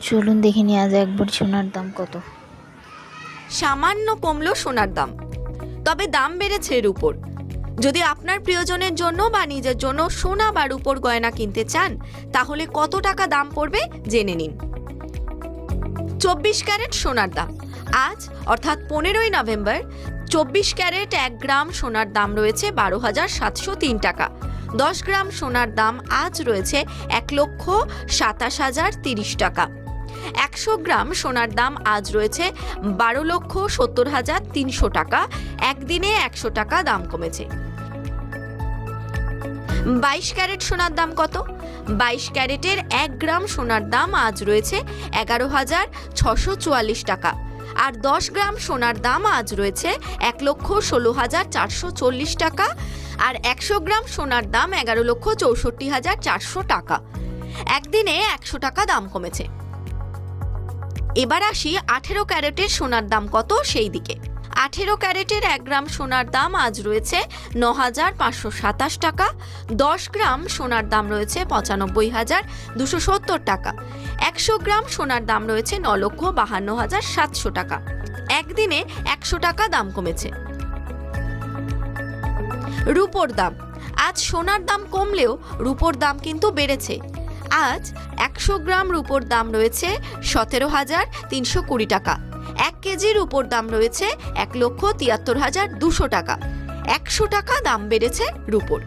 চলুন দেখে নিয়ে আজ একবার সোনার দাম কত। সামান্য কমলো সোনার দাম, তবে দাম বেড়েছে এর উপর। যদি আপনার প্রিয়জনের জন্য বা নিজের জন্য সোনা বা রূপোর গয়না কিনতে চান, তাহলে কত টাকা দাম পড়বে জেনে নিন। চব্বিশ ক্যারেট সোনার দাম, আজ অর্থাৎ পনেরোই নভেম্বর, চব্বিশ ক্যারেট এক গ্রাম সোনার দাম রয়েছে বারো হাজার সাতশো তিন টাকা। দশ গ্রাম সোনার দাম আজ রয়েছে এক লক্ষ সাতাশ হাজার তিরিশ টাকা। একশো গ্রাম সোনার দাম আজ রয়েছে বারো লক্ষ সত্তর হাজার তিনশো টাকা। একদিনে একশো টাকা দাম কমেছে। বাইশ ক্যারেট সোনার দাম কত? বাইশ ক্যারেটের এক গ্রাম সোনার দাম আজ রয়েছে এগারো হাজার ছশো চুয়াল্লিশ টাকা। আর দশ গ্রাম সোনার দাম আজ রয়েছে এক লক্ষ ষোলো হাজার চারশো চল্লিশ টাকা। আর একশো গ্রাম সোনার দাম এগারো লক্ষ চৌষট্টি হাজার চারশো টাকা। একদিনে একশো টাকা দাম কমেছে। এবার আসি আঠেরো ক্যারেটের সোনার দাম কত সেই দিকে। আঠেরো ক্যারেটের এক গ্রাম সোনার দাম আজ রয়েছে ন হাজার পাঁচশো সাতাশ টাকা, দশ গ্রাম সোনার দাম রয়েছে পঁচানব্বই হাজার দুশো সত্তর টাকা, একশো গ্রাম সোনার দাম রয়েছে ন লক্ষ বাহান্ন হাজার সাতশো টাকা। একদিনে একশো টাকা দাম কমেছে। রুপোর দাম, আজ সোনার দাম কমলেও রুপোর দাম কিন্তু বেড়েছে। আজ একশো গ্রাম রুপোর দাম রয়েছে সতেরো হাজার তিনশো কুড়ি টাকা। এক কেজির উপর দাম রয়েছে এক লক্ষ তিয়াত্তর হাজার দুশো টাকা। একশো টাকা দাম বেড়েছে রূপোর।